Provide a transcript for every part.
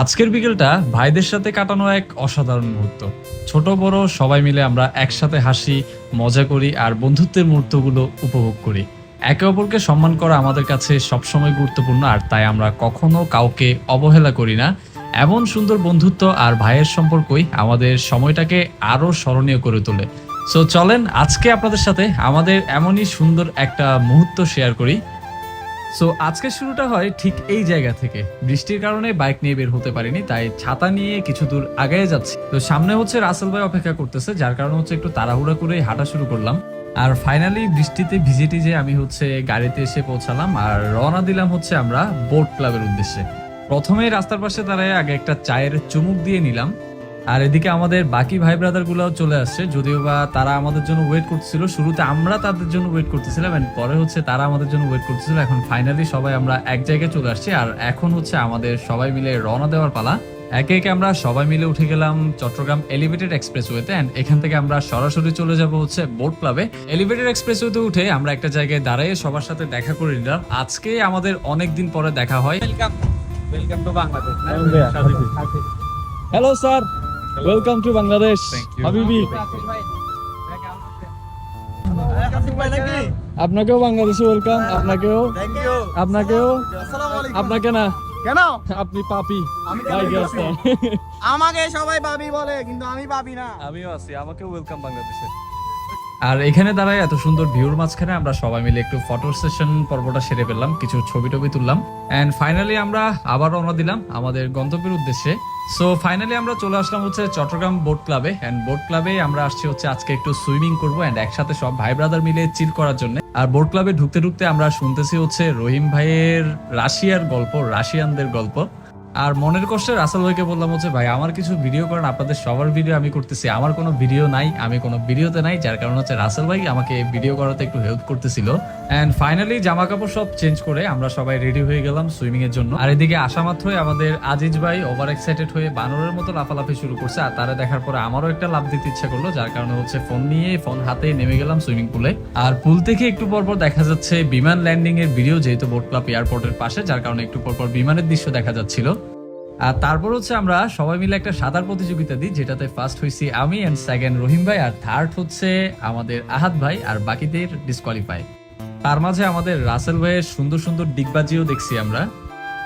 আজকের বিকেলটা ভাইদের সাথে কাটানো এক অসাধারণ মুহূর্ত। ছোট, বড়, সবাই মিলে আমরা একসাথে হাসি, মজা করি আর বন্ধুত্বের মুহূর্তগুলো উপভোগ করি। একে অপরকে সম্মান করা আমাদের কাছে সবসময় গুরুত্বপূর্ণ আর তাই আমরা কখনো কাউকে অবহেলা করি না। এমন সুন্দর বন্ধুত্ব আর ভাইয়ের সম্পর্কই আমাদের সময়টাকে আরও স্মরণীয় করে তোলে। সো চলেন আজকে আপনাদের সাথে আমাদের এমনই সুন্দর একটা মুহূর্ত শেয়ার করি। সো আজকের শুরুটা হয় ঠিক এই জায়গা থেকে। বৃষ্টির কারণে বাইক নিয়ে বের হতে পারিনি, তাই ছাতা নিয়ে কিছু দূর আগায় যাচ্ছি। তো সামনে হচ্ছে রাসেল ভাই অপেক্ষা করতেছে, যার কারণে হচ্ছে একটু তাড়াহুড়া করে হাঁটা শুরু করলাম। আর ফাইনালি বৃষ্টিতে ভিজে টিজে আমি হচ্ছে গাড়িতে এসে পৌঁছালাম, আর রওনা দিলাম হচ্ছে আমরা বোট ক্লাবের উদ্দেশ্যে। প্রথমেই রাস্তার পাশে দাঁড়ায় আগে একটা চায়ের চুমুক দিয়ে নিলাম। আর এদিকে আমাদের বাকি ভাই ব্রাদার গুলাও চলে আসছে যদিও বা তারা আমাদের জন্য ওয়েট করতেছিল। শুরুতে আমরা তাদের জন্য ওয়েট করতেছিলাম and পরে হচ্ছে তারা আমাদের জন্য ওয়েট করতেছিল। এখন ফাইনালি সবাই আমরা এক জায়গায় চলে আসছি আর এখন হচ্ছে আমাদের সবাই মিলে রওনা দেওয়ার পালা। একে একে আমরা সবাই মিলে উঠে গেলাম চট্টগ্রাম এলিভেটেড এক্সপ্রেস এক্সপ্রেসওয়েতে এন্ড এখান থেকে আমরা সরাসরি চলে যাব হচ্ছে বোট ক্লাবে এলিভেটেড এক্সপ্রেস এক্সপ্রেসওয়েতে উঠে আমরা একটা জায়গায় দাঁড়িয়ে সবার সাথে দেখা করে নিলাম। আজকে আমাদের অনেক দিন পরে দেখা হয়। Welcome welcome to Bangladesh hello sir welcome to Bangladesh Thank you. হাবিবি আপনাকেও বাংলাদেশে ওয়েলকাম আপনাকেও আপনাকেও আসসালামু আলাইকুম আপনাকে না কেন? আপনি পাপি পাপি? আমাকে সবাই পাবি বলে কিন্তু আমি পাবি না। আমিও আছি আমাকেও ওয়েলকাম বাংলাদেশে। আর এখানে দাঁড়ায় এত সুন্দর ভিউর মাঝখানে আমরা সবাই মিলে একটু ফটো সেশন পর্বটা সেরে ফেললাম কিছু ছবি টবি তুললাম। এন্ড ফাইনালি আমরা আবার রওনা দিলাম আমাদের গন্তব্যের উদ্দেশ্যে। সো ফাইনালি আমরা চলে আসলাম হচ্ছে চট্টগ্রাম বোট ক্লাবে অ্যান্ড বোট ক্লাবে আমরা আসছি হচ্ছে আজকে একটু সুইমিং করব অ্যান্ড একসাথে সব ভাই ব্রাদার মিলে চিল করার জন্য। আর বোট ক্লাবে ঢুকতে ঢুকতে আমরা শুনতেছি হচ্ছে রহিম ভাইয়ের রাশিয়ার গল্প, রাশিয়ানদের গল্প। আর মনের কষ্টে রাসেল ভাইকে বললাম হচ্ছে, ভাই, আমার কিছু ভিডিও করেন, আপনাদের সবার ভিডিও আমি করতেছি। আমার কোনো ভিডিও নাই, আমি কোনো ভিডিওতে নাই, যার কারণ হচ্ছে রাসেল ভাই আমাকে ভিডিও করাতে একটু হেল্প করতেছিল। অ্যান্ড ফাইনালি জামা কাপড় সব চেঞ্জ করে আমরা সবাই রেডি হয়ে গেলাম সুইমিং এর জন্য। আর এদিকে আসা মাত্রই আমাদের আজিজ ভাই ওভার এক্সাইটেড হয়ে বানরের মতো লাফালাফি শুরু করছে, আর তারা দেখার পরে আমারও একটা লাভ দিতে ইচ্ছা করল, যার কারণে হচ্ছে ফোন নিয়ে ফোন হাতে নেমে গেলাম সুইমিং পুলে আর পুল থেকে একটু পর পর দেখা যাচ্ছে বিমান ল্যান্ডিং এর ভিডিও যেহেতু বোট ক্লাব এয়ারপোর্টের পাশে, যার কারণে একটু পর পর বিমানের দৃশ্য দেখা যাচ্ছিল। আর তারপর হচ্ছে আমরা সবাই মিলে একটা সাদার প্রতিযোগিতা দিই, যেটাতে ফার্স্ট হয়েছি আমি এন্ড সেকেন্ড রহিম ভাই, আর থার্ড হচ্ছে আমাদের আহাত ভাই আর বাকিদের ডিসকোয়ালিফাই তার মাঝে আমাদের রাসেল ভাইয়ের সুন্দর সুন্দর ডিগবাজিও দেখছি আমরা।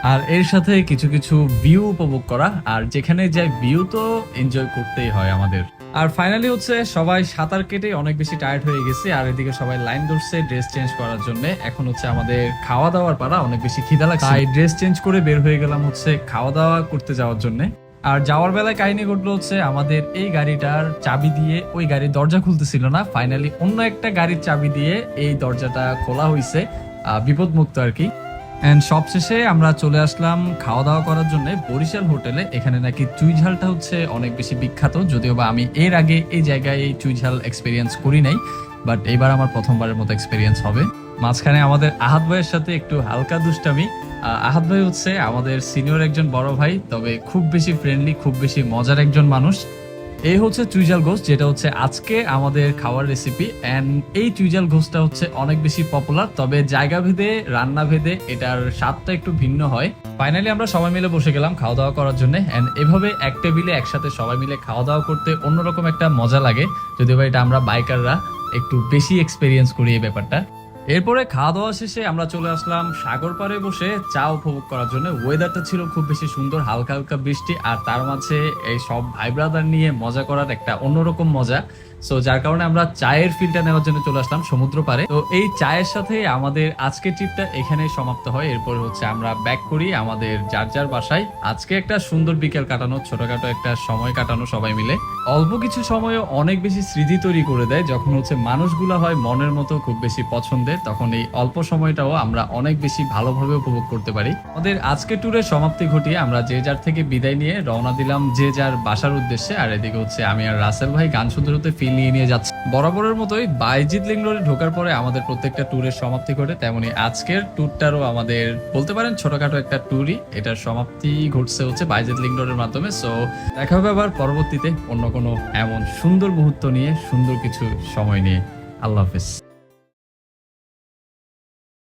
আর এর সাথে কিছু কিছু ভিউ উপভোগ করা, আর যেখানে যাই ভিউ তো এনজয় করতেই হয় আমাদের। আর ফাইনালি হচ্ছে সবাই সাঁতার কেটে অনেক বেশি টায়ার্ড হয়ে গেছে, আর এদিকে সবাই লাইন ধরছে ড্রেস চেঞ্জ করার জন্য। এখন হচ্ছে আমাদের খাওয়া দাওয়ার পারা অনেক বেশি খিদা লাগছে। তাই ড্রেস চেঞ্জ করে বের হয়ে গেলাম হচ্ছে খাওয়া দাওয়া করতে যাওয়ার জন্য। আর যাওয়ার বেলায় কাহিনী ঘটলো হচ্ছে আমাদের এই গাড়িটার চাবি দিয়ে ওই গাড়ির দরজা খুলতেছিল না। ফাইনালি অন্য একটা গাড়ির চাবি দিয়ে এই দরজাটা খোলা হয়েছে বিপদ মুক্ত আর কি। এন্ড সবশেষে আমরা চলে আসলাম খাওয়া দাওয়া করার জন্য বরিশাল হোটেলে। এখানে নাকি চুই ঝালটা হচ্ছে অনেক বেশি বিখ্যাত। যদিও বা আমি এর আগে এই জায়গায় এই চুই ঝাল এক্সপিরিয়েন্স করি নাই বাট এবার আমার প্রথমবারের মতো এক্সপিরিয়েন্স হবে। মাঝখানে আমাদের আহাত ভাইয়ের সাথে একটু হালকা দুষ্টামি। আহ, আহাত ভাই হচ্ছে আমাদের সিনিয়র একজন বড় ভাই তবে খুব বেশি ফ্রেন্ডলি খুব বেশি মজার একজন মানুষ। এই হচ্ছে চুইজাল ঘোষ, যেটা হচ্ছে আজকে আমাদের খাওয়ার রেসিপি এন্ড এই চুইজাল ঘোষটা হচ্ছে অনেক বেশি পপুলার তবে জায়গা ভেদে রান্না ভেদে এটার স্বাদটা একটু ভিন্ন হয়। ফাইনালি আমরা সবাই মিলে বসে গেলাম খাওয়া দাওয়া করার জন্য এন্ড এভাবে এক টেবিলে একসাথে সবাই মিলে খাওয়া দাওয়া করতে অন্যরকম একটা মজা লাগে। যদিও বা এটা আমরা বাইকাররা একটু বেশি এক্সপেরিয়েন্স করি এই ব্যাপারটা। এরপরে খাওয়া দাওয়া শেষে আমরা চলে আসলাম সাগর পাড়ে বসে চা উপভোগ করার জন্য। ওয়েদারটা ছিল খুব বেশি সুন্দর হালকা হালকা বৃষ্টি, আর তার মাঝে এই সব ভাই ব্রাদার নিয়ে মজা করার একটা অন্যরকম মজা। সো যার কারণে আমরা চায়ের ফিলটা নেওয়ার জন্য চলে আসলাম সমুদ্র পাড়ে। তো এই চায়ের সাথে আমাদের আজকের ট্রিপটা এখানেই সমাপ্ত হয়। এরপর হচ্ছে আমরা ব্যাক করি আমাদের যার যার বাসায়। আজকে একটা সুন্দর বিকেল কাটানো, ছোটখাটো একটা সময় কাটানো সবাই মিলে। অল্প কিছু সময়ে অনেক বেশি স্মৃতি তৈরি করে দেয়। যখন হচ্ছে মানুষগুলো হয় মনের মতো খুব বেশি পছন্দের, তখন এই অল্প সময়টাও আমরা অনেক বেশি ভালোভাবে উপভোগ করতে পারি। আমাদের আজকে ট্যুরের সমাপ্তি ঘটিয়ে আমরা যে যার থেকে বিদায় নিয়ে রওনা দিলাম যে যার বাসার উদ্দেশ্যে। আর এদিকে হচ্ছে আমি আর রাসেল ভাই গান শুনতে শুনতে ফিল নিয়ে নিয়ে যাচ্ছে। বরাবরের মতোই বাইজিৎ লিং রোডে ঢোকার পরে আমাদের প্রত্যেকটা ট্যুরের সমাপ্তি ঘটে। তেমনি আজকের ট্যুরটারও আমাদের বলতে পারেন ছোটখাটো একটা ট্যুরই। এটার সমাপ্তি ঘটছে হচ্ছে বাইজিৎ লিং রোডের মাধ্যমে। সো দেখা হবে আবার পরবর্তীতে অন্য কোনো এমন সুন্দর মুহূর্ত নিয়ে, সুন্দর কিছু সময় নিয়ে। আল্লাহ হাফেজ।